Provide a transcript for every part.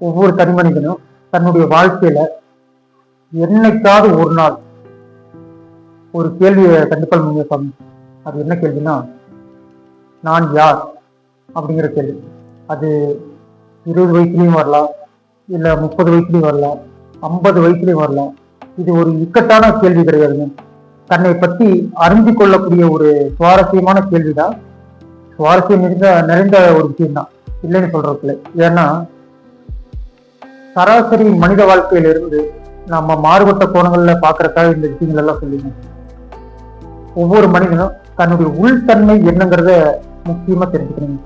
ஒவ்வொரு தனி மனிதனும் தன்னுடைய வாழ்க்கையில என்னைக்காவது ஒரு நாள் ஒரு கேள்வியை கண்டிப்பாக முன்வைப்பாங்க அது என்ன கேள்வினா நான் யார் அப்படிங்கிற கேள்வி. அது இருபது வயசுலயும் வரலாம் இல்ல முப்பது வயசுலயும் வரலாம் ஐம்பது வயசுலயும் வரலாம். இது ஒரு இக்கட்டான கேள்வி கிடையாதுங்க. தன்னை பற்றி அறிந்து கொள்ளக்கூடிய ஒரு சுவாரஸ்யமான கேள்விதான். சுவாரஸ்யம் நிறைந்த நிறைந்த ஒரு விஷயம் தான் இல்லைன்னு சொல்றதுல ஏன்னா சராசரி மனித வாழ்க்கையில இருந்து நம்ம மாறுபட்ட கோணங்கள்ல பாக்குறதுக்காக இந்த விஷயங்கள் எல்லாம் சொல்லுங்க ஒவ்வொரு மனிதனும் தன்னுடைய உள்தன்மை என்னங்கிறத முக்கியமா தெரிஞ்சுக்கணும்.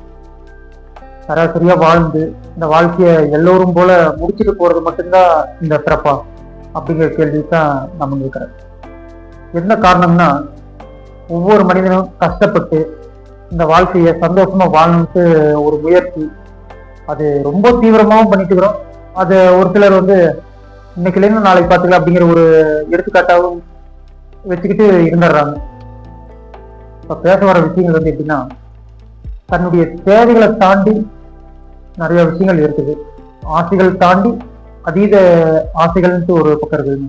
சராசரியா வாழ்ந்து இந்த வாழ்க்கைய எல்லோரும் போல முடிச்சுட்டு போறது மட்டும்தான் இந்த பிறப்பா அப்படிங்கிற கேள்வி தான் நம்ம இருக்கிறேன் என்ன காரணம்னா ஒவ்வொரு மனிதனும் கஷ்டப்பட்டு இந்த வாழ்க்கையை சந்தோஷமா வாழணும்ட்டு ஒரு முயற்சி அது ரொம்ப தீவிரமாகவும் பண்ணிட்டு இருக்கிறோம். அது ஒரு சிலர் வந்து இன்னைக்குலேருந்து நாளைக்கு பார்த்துக்கலாம் அப்படிங்கிற ஒரு எடுத்துக்காட்டாகவும் வச்சுக்கிட்டு இருந்துடுறாங்க. இப்போ பேச வர விஷயங்கள் வந்து எப்படின்னா தன்னுடைய தேவைகளை தாண்டி நிறைய விஷயங்கள் இருக்குது. ஆசைகள் தாண்டி அதீத ஆசைகள்ன்ட்டு ஒரு பக்கம் இருக்குது.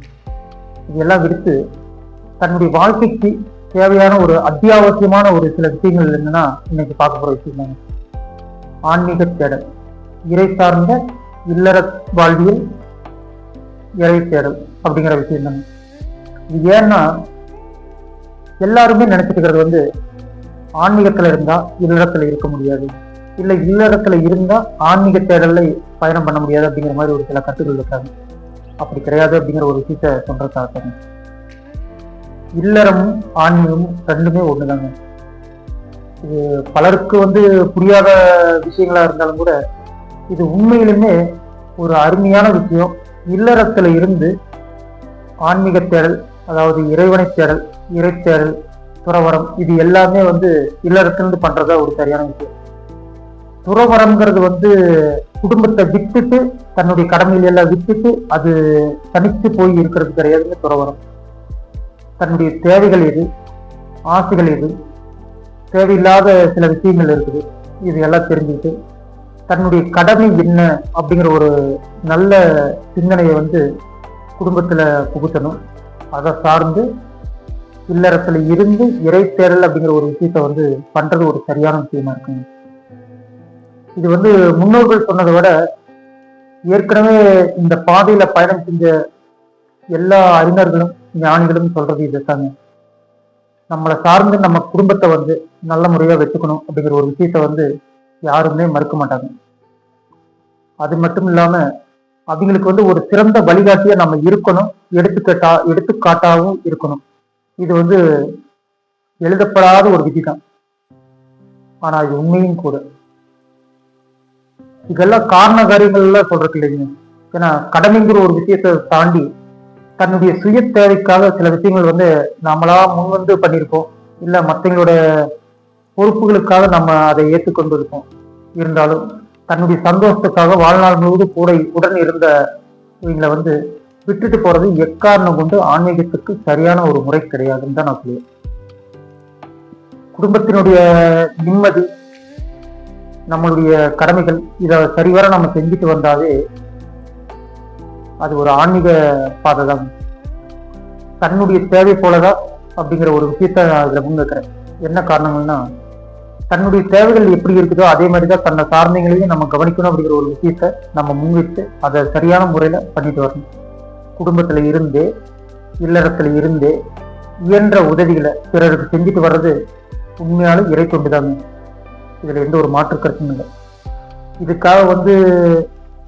இதெல்லாம் விடுத்து தன்னுடைய வாழ்க்கைக்கு தேவையான ஒரு அத்தியாவசியமான ஒரு சில விஷயங்கள் என்னன்னா இன்னைக்கு பார்க்க போற விஷயம் ஆன்மீக தேடல். இறை சார்ந்த இல்லற வாழ்வியல் இறை தேடல் அப்படிங்கிற விஷயம் தான். இது ஏன்னா எல்லாருமே நினைச்சிட்டு இருக்கிறது வந்து ஆன்மீகத்தில் இருந்தா இல்லறத்தில் இருக்க முடியாது. இல்ல இல்லறத்துல இருந்தா ஆன்மீக தேடலில் பயணம் பண்ண முடியாது அப்படிங்கிற மாதிரி ஒரு சில கருத்துக்கள் இருக்காங்க. அப்படி கிடையாது அப்படிங்கிற ஒரு விஷயத்த சொல்றதுக்காக. இல்லறமும் ஆன்மீகமும் ரெண்டுமே ஒண்ணுதாங்க. இது பலருக்கு வந்து புரியாத விஷயங்களா இருந்தாலும் கூட இது உண்மையிலுமே ஒரு அருமையான விஷயம். இல்லறத்துல இருந்து ஆன்மீக தேடல் அதாவது இறைவனை தேடல் இறை தேடல் துறவரம் இது எல்லாமே வந்து இல்லறத்திலிருந்து பண்றதா ஒரு சரியான விஷயம். துறவரம்ங்கிறது வந்து குடும்பத்தை விட்டுட்டு தன்னுடைய கடமையில் எல்லாம் விட்டுட்டு அது தனித்து போய் இருக்கிறது கிடையாதுன்னு துறவரம் தன்னுடைய தேவைகள் எது ஆசைகள் எது தேவையில்லாத சில விஷயங்கள் இருக்குது. இது எல்லாம் தெரிஞ்சுக்கிட்டு தன்னுடைய கடமை என்ன அப்படிங்கிற ஒரு நல்ல சிந்தனையை வந்து குடும்பத்துல புகுத்தணும். அதை சார்ந்து இல்லறத்தில் இருந்து இறை தேடல் அப்படிங்கிற ஒரு விஷயத்த வந்து பண்றது ஒரு சரியான விஷயமா இருக்குங்க இது வந்து முன்னோர்கள் சொன்னதை விட ஏற்கனவே இந்த பாதையில பயணம் செஞ்ச எல்லா அறிஞர்களும் ஞானிகளும் சொல்றது இதுதாங்க. நம்மளை சார்ந்து நம்ம குடும்பத்தை வந்து நல்ல முறையாக வச்சுக்கணும் அப்படிங்கிற ஒரு விஷயத்த வந்து யாருமே மறுக்க மாட்டாங்க. அது மட்டும் இல்லாம அவங்களுக்கு வந்து ஒரு சிறந்த வழிகாட்டியா நம்ம இருக்கணும். எடுத்துக்கட்டா எடுத்துக்காட்டாவும் இருக்கணும். இது வந்து எழுதப்படாத ஒரு விதி தான் ஆனா இது உண்மையும் கூட. இதெல்லாம் காரண காரியங்கள் எல்லாம் சொல்றது இல்லைங்க. ஏன்னா கடமைங்கிற ஒரு விஷயத்தை தாண்டி தன்னுடைய சுய தேவைக்காக சில விஷயங்கள் வந்து நாமளா முன் வந்து பண்ணியிருப்போம் இல்ல மற்றவங்களோட பொறுப்புகளுக்காக நம்ம அதை ஏற்றுக்கொண்டிருக்கோம். இருந்தாலும் தன்னுடைய சந்தோஷத்துக்காக வாழ்நாள் முழுவதும் கூட உடன் இருந்த இவங்களை வந்து விட்டுட்டு போறது எக்காரணம் கொண்டு ஆன்மீகத்துக்கு சரியான ஒரு முறை கிடையாதுன்னு தான் நான் சொல்லுவேன். குடும்பத்தினுடைய நிம்மதி நம்மளுடைய கடமைகள் இதை சரிவர நம்ம செஞ்சுட்டு வந்தாவே அது ஒரு ஆன்மீக பாதை தான். தன்னுடைய தேவை போலதான் அப்படிங்கிற ஒரு விஷயத்த நான் இதுல முன்வைக்கிறேன். என்ன காரணங்கள்னா தன்னுடைய தேவைகள் எப்படி இருக்குதோ அதே மாதிரி தான் தன்னை சார்ந்தங்களையும் நம்ம கவனிக்கணும் அப்படிங்கிற ஒரு விஷயத்த நம்ம முன்வைத்து அதை சரியான முறையில் பண்ணிட்டு வரணும். குடும்பத்தில் இருந்தே இல்லறத்தில் இருந்தே இயன்ற உதவிகளை பிறருக்கு செஞ்சுட்டு வர்றது உண்மையாலும் இறை கொண்டுதாங்க இதில் எந்த ஒரு மாற்று கருத்தும் இல்லை. இதுக்காக வந்து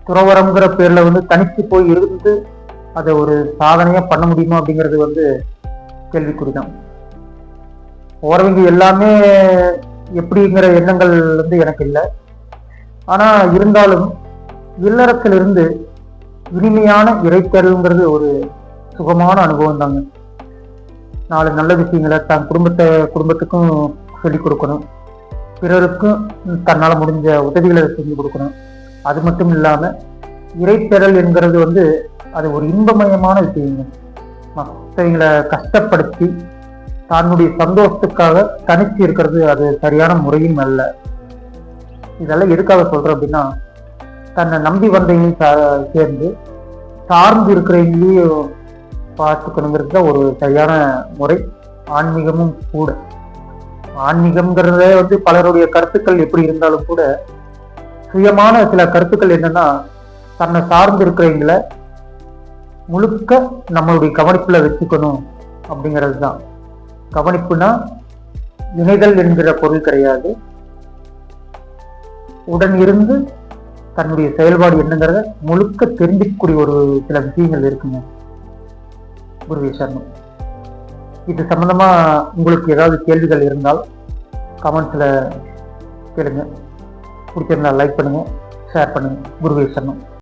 துறவரங்கிற பேரில் வந்து தனித்து போய் இருந்து அதை ஒரு சாதனையாக பண்ண முடியுமா அப்படிங்கிறது வந்து கேள்விக்குறி தான் போறவங்க எல்லாமே எப்படிங்கிற எண்ணங்கள் வந்து எனக்கு இல்லை. ஆனா இருந்தாலும் இல்லறத்திலிருந்து இனிமையான இறைத்தேடல்ங்கிறது ஒரு சுகமான அனுபவம் தாங்க. நாலு நல்ல விஷயங்களை தன் குடும்பத்தை குடும்பத்துக்கும் சொல்லிக் கொடுக்கணும். பிறருக்கும் தன்னால் முடிஞ்ச உதவிகளை செஞ்சு கொடுக்கணும். அது மட்டும் இல்லாமல் இறைத்தேடல் என்கிறது வந்து அது ஒரு இன்பமயமான விஷயங்க. மற்றவங்களை கஷ்டப்படுத்தி தன்னுடைய சந்தோஷத்துக்காக தனிச்சு இருக்கிறது அது சரியான முறையும் அல்ல. இதெல்லாம் எதுக்காக சொல்றேன் அப்படின்னா தன்னை நம்பி வந்தவங்களையும் சேர்ந்து சார்ந்து இருக்கிறவங்களையும் பார்த்துக்கணுங்கிறது தான் ஒரு சரியான முறை. ஆன்மீகமும் கூட. ஆன்மீகம்ங்கிறதே வந்து பலருடைய கருத்துக்கள் எப்படி இருந்தாலும் கூட சுயமான சில கருத்துக்கள் என்னன்னா தன்னை சார்ந்து இருக்கிறவங்கள முழுக்க நம்மளுடைய கவனிப்புல வச்சுக்கணும் அப்படிங்கிறது தான். கவனிப்புனா இணைதல் என்கிற பொருள் கிடையாது. உடன் இருந்து தன்னுடைய செயல்பாடு என்னங்கிறத முழுக்க தெரிஞ்சிக்கக்கூடிய ஒரு சில விஷயங்கள் இருக்குங்க. குருவி சரணம் இது சம்பந்தமா உங்களுக்கு ஏதாவது கேள்விகள் இருந்தால் கமெண்ட்ஸில் கேளுங்க. பிடிச்சிருந்தா லைக் பண்ணுங்க ஷேர் பண்ணுங்க. குருவே சரணம்